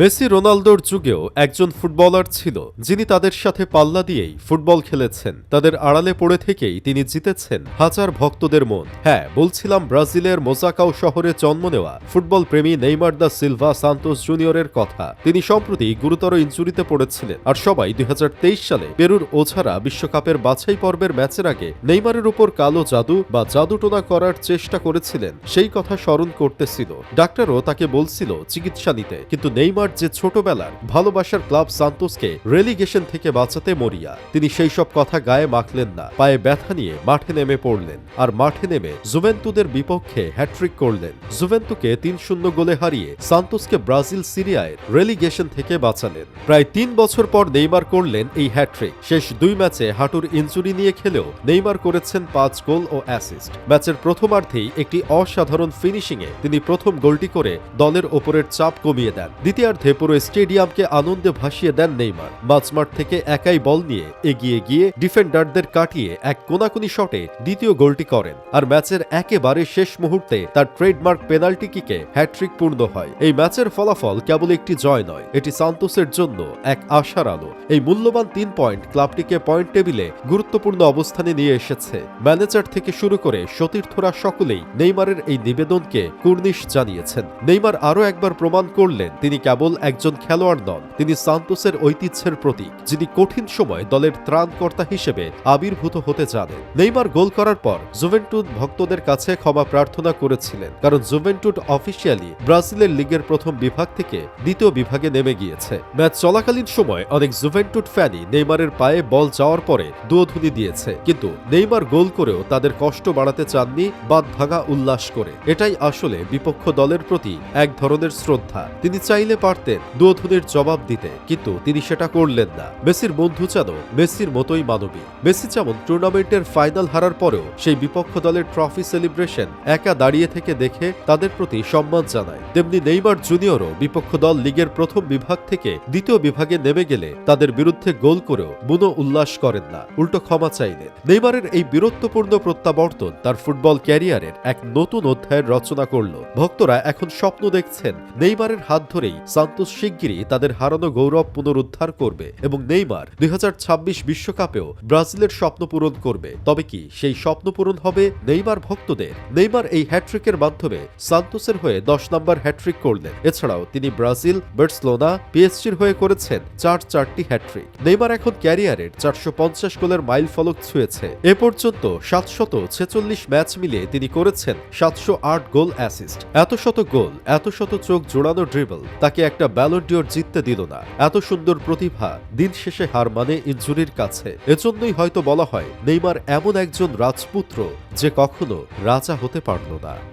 Messi রোনালদোর যুগেও একজন ফুটবলার ছিল, যিনি তাদের সাথে পাল্লা দিয়েই ফুটবল খেলেছেন। তাদের আড়ালে পড়ে থেকেই তিনি জিতেছেন হাজার ভক্তদের মন। হ্যাঁ বলছিলাম ব্রাজিলের মোজাকাও শহরে জন্ম নেওয়া ফুটবল প্রেমী নেইমার দা সিলভা সান্তোস জুনিয়রের কথা। তিনি সম্প্রতি গুরুতর ইনজুরিতে পড়েছিলেন। আর সবাই দুই হাজার তেইশ সালে পেরুর ওঝারা বিশ্বকাপের বাছাই পর্বের ম্যাচের আগে নেইমারের উপর কালো জাদু বা জাদুটোনা করার চেষ্টা করেছিলেন, সেই কথা স্মরণ করতেছিল। ডাক্তারও তাকে বলছিল চিকিৎসা নিতে, কিন্তু নেইমার যে ছোটবেলার ভালোবাসার ক্লাব সান্তোসকে রেলিগেশন থেকে বাঁচাতে মরিয়া, তিনি সেই সব কথা গায়ে মাখলেন না, পায়ে ব্যথা নিয়ে মাঠে নেমে পড়লেন আর মাঠে নেমে জুভেন্তুদের বিপক্ষে হ্যাট্রিক করলেন। জুভেন্তুকে তিন শূন্য গোলে হারিয়ে সান্তোসকে ব্রাজিল সিরিয়ায় রেলিগেশন থেকে বাঁচালেন। প্রায় তিন বছর পর নেইমার করলেন এই হ্যাট্রিক শেষ দুই ম্যাচে হাঁটুর ইনজুরি নিয়ে খেলেও নেইমার করেছেন পাঁচ গোল ও অ্যাসিস্ট ম্যাচের প্রথমার্ধেই একটি অসাধারণ ফিনিশিংয়ে তিনি প্রথম গোলটি করে দলের ওপরের চাপ কমিয়ে দেন। দ্বিতীয়ার্ধে পুরো স্টেডিয়ামকে আনন্দে ভাসিয়ে দেন নেইমার। মাঝমাঠ থেকে একাই বল নিয়ে এগিয়ে গিয়ে ডিফেন্ডারদের কাটিয়ে এক কোনাকুনি শটে দ্বিতীয় গোলটি করেন। আর ম্যাচের একেবারে শেষ মুহূর্তে তার ট্রেডমার্ক পেনাল্টি কিকে হ্যাট্রিক পূর্ণ হয়। এই ম্যাচের ফলাফল কেবল একটি জয় নয়, এটি সান্তোসের জন্য এক আশার আলো। এই মূল্যবান তিন পয়েন্ট ক্লাবটিকে পয়েন্ট টেবিলে গুরুত্বপূর্ণ অবস্থানে নিয়ে এসেছে। ম্যানেজার থেকে শুরু করে সতীর্থরা সকলেই নেইমারের এই নিবেদনকে কুর্নিশ জানিয়েছেন। নেইমার আরও একবার প্রমাণ করলেন তিনি কেবল একজন খেলোয়াড় নন, তিনি সান্তোসের ঐতিহ্যের প্রতীক, যিনি কঠিন সময় দলের ত্রাণকর্তা হিসেবে আবির্ভূত হতে জানেন। নেইমার গোল করার পর জুভেন্টুদ ভক্তদের কাছে ক্ষমা প্রার্থনা করেছিলেন, কারণ জুভেন্টুড অফিসিয়ালি ব্রাজিলের লিগের প্রথম বিভাগ থেকে দ্বিতীয় বিভাগে নেমে গিয়েছে। ম্যাচ চলাকালীন সময় অনেক জুভেন্টুড ফ্যানই নেইমারের পায়ে বল যাওয়ার পরে দুধুনি দিয়েছে, কিন্তু নেইমার গোল করেও তাদের কষ্ট বাড়াতে চাননি বাদ ভাঙা উল্লাস করে। এটাই আসলে বিপক্ষ দলের প্রতি এক ধরনের শ্রদ্ধা। তিনি চাইলে পারতেন দুধুনির জবাব দিতে, কিন্তু তিনি সেটা করলেন না। মেসির বন্ধু যেন মেসির মতোই মানবী। মেসি যেমন টুর্নামেন্টের ফাইনাল হারার পরেও সেই বিপক্ষ দলের ট্রফি সেলিব্রেশন একা দাঁড়িয়ে থেকে দেখে তাদের প্রতি সম্মান জানায়। তেমনি নেইমার জুনিয়রও বিপক্ষ দল লিগের প্রথম বিভাগ থেকে দ্বিতীয় বিভাগে নেমে গেলে তাদের বিরুদ্ধে গোল করেও বুনো উল্লাস করেন না। উল্টো ক্ষমা চাইলেন নেইমারের এই বীরত্বপূর্ণ প্রত্যাবর্তন তার ফুটবল ক্যারিয়ারের এক নতুন অধ্যায়ের রচনা করল। ভক্তরা এখন স্বপ্ন দেখছেন নেইমারের হাত ধরেই সান্তোস শিগগিরই তাদের হারানো গৌরব পুনরুদ্ধার করবে এবং নেইমার দুই বিশ্বকাপেও ব্রাজিলের স্বপ্ন পূরণ করবে। তবে কি সেই স্বপ্ন পূরণ হবে নেইমার ভক্তদের? নেইমার এই হ্যাট্রিকের মাধ্যমে সান্তোসের হয়ে দশ নম্বর হ্যাট্রিক করলেন। এছাড়াও তিনি ব্রাজিল, বার্সেলোনা, পিএসজির হয়ে করেছেন চার চারটি হ্যাট্রিক নেইমার এখন ক্যারিয়ারের চারশো পঞ্চাশ গোলের মাইল ফলক ছুঁয়েছে। এ পর্যন্ত সাতশত ছেচল্লিশ ম্যাচ মিলিয়ে তিনি করেছেন সাতশো আট গোল অ্যাসিস্ট। এত শত গোল, এত শত চোখ জোড়ানো ড্রিবল, তাকে একটা ব্যালন্ডিওর জিততে দিল না। এত সুন্দর প্রতিভা, দিন শেষে হার মানে ইঞ্জুরির কাছে। এজন্যই হয়তো বলা হয়, নেইমার এমন একজন রাজপুত্র যে কখনো রাজা হতে পারল না।